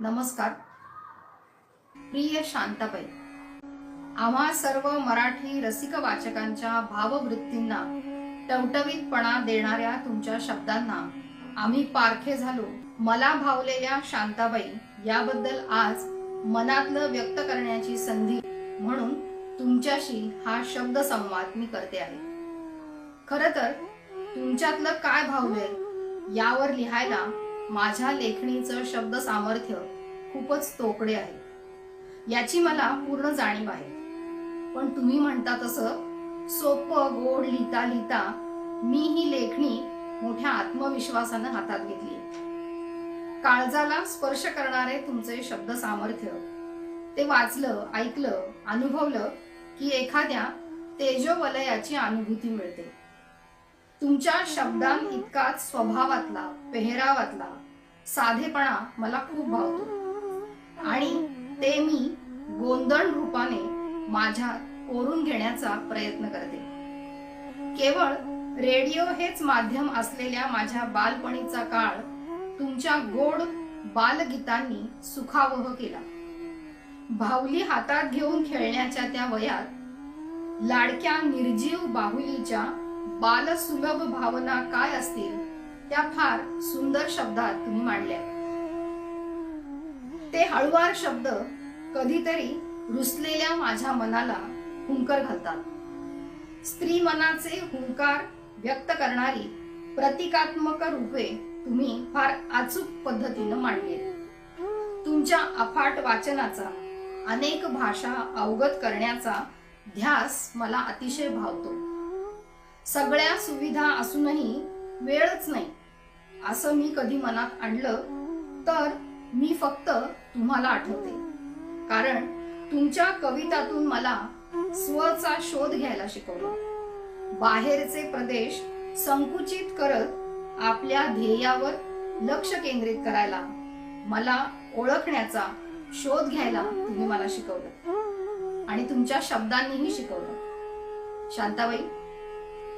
नमस्कार. प्रिय शांताबाई. आम्हा सर्व मराठी रसिक वाचकांच्या भाववृत्तींना टवटवीतपणा देणाऱ्या तुमच्या शब्दांना आम्ही पारखे झालो. मला भावलेल्या शांताबाई याबद्दल आज मनातलं व्यक्त करण्याची संधी म्हणून तुमच्याशी हा शब्द संवाद मी करते आहे. खर तर तुमच्यातलं काय भावलंय यावर लिहायला माझ्या लेखणीचं शब्द सामर्थ्य खूपच तोकडे आहे. याची मला पूर्ण जाणीव आहे. पण तुम्ही म्हणता तसं सोपं गोड लिहिता लिहिता मी ही लेखणी मोठ्या आत्मविश्वासानं हातात घेतली. काळजाला स्पर्श करणारे तुमचे शब्द सामर्थ्य. ते वाचलं ऐकलं अनुभवलं की एखाद्या तेजोवलयाची अनुभूती मिळते. तुमच्या शब्दां इतकाच स्वभावातला पेहरावातला साधेपणा मला खूप भावतो. आणि ते मी गोंधळ रूपाने माझ्या कोरून घेण्याचा प्रयत्न करते. केवळ रेडिओ हेच माध्यम असलेल्या माझ्या बालपणीचा काळ तुमच्या गोड बालगीतांनी सुखावह केला. भावली हातात घेऊन खेळण्याच्या त्या वयात लाडक्या निर्जीव बाहुलीच्या बालसुलभ भावना काय असतील त्या फार सुंदर शब्दात तुम्ही मांडल्या. ते हळुवार शब्द कधीतरी रुसलेल्या माझ्या मनाला हुंकर घालतात. स्त्री मनाचे हुंकार व्यक्त करणारी प्रतिकात्मक रूपे तुम्ही फार अचूक पद्धतीनं मांडली तुमच्या अफाट वाचनाचा अनेक भाषा अवगत करण्याचा ध्यास मला अतिशय भावतो. सगळ्या सुविधा असूनही वेळच नाही असं मी कधी मनात आणलं तर मी फक्त तुम्हाला आठवते. कारण तुमच्या कवितातून मला स्वचा शोध घ्यायला शिकवलं. बाहेरचे प्रदेश संकुचित करत आपल्या ध्येयावर लक्ष केंद्रित करायला मला ओळखण्याचा शोध घ्यायला तुम्ही मला शिकवलं. आणि तुमच्या शब्दांनीही शिकवलं. शांताबाई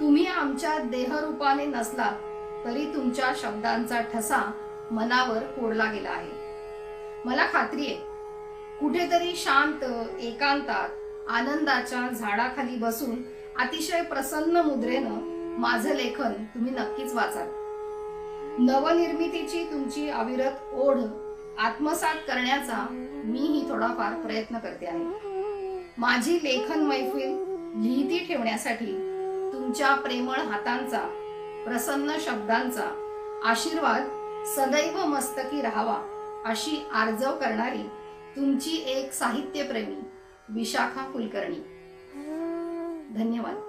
तुम्ही आमच्या देहरूपाने नसलात तरी तुमच्या शब्दांचा ठसा मनावर कोरला गेला आहे. मला खात्री आहे कुठेतरी शांत एकांतात आनंदाच्या झाडाखाली बसून अतिशय प्रसन्न मुद्रेनं माझं लेखन तुम्ही नक्कीच वाचाल. नवनिर्मितीची तुमची अविरत ओढ आत्मसात करण्याचा मीही थोडाफार प्रयत्न करते आहे. माझी लेखन मैफिल लिहिती ठेवण्यासाठी तुमच्या प्रेमळ हातांचा प्रसन्न शब्दांचा आशीर्वाद सदैव मस्तकी राहावा अशी आर्जव करणारी तुमची एक साहित्यप्रेमी विशाखा कुलकर्णी. धन्यवाद.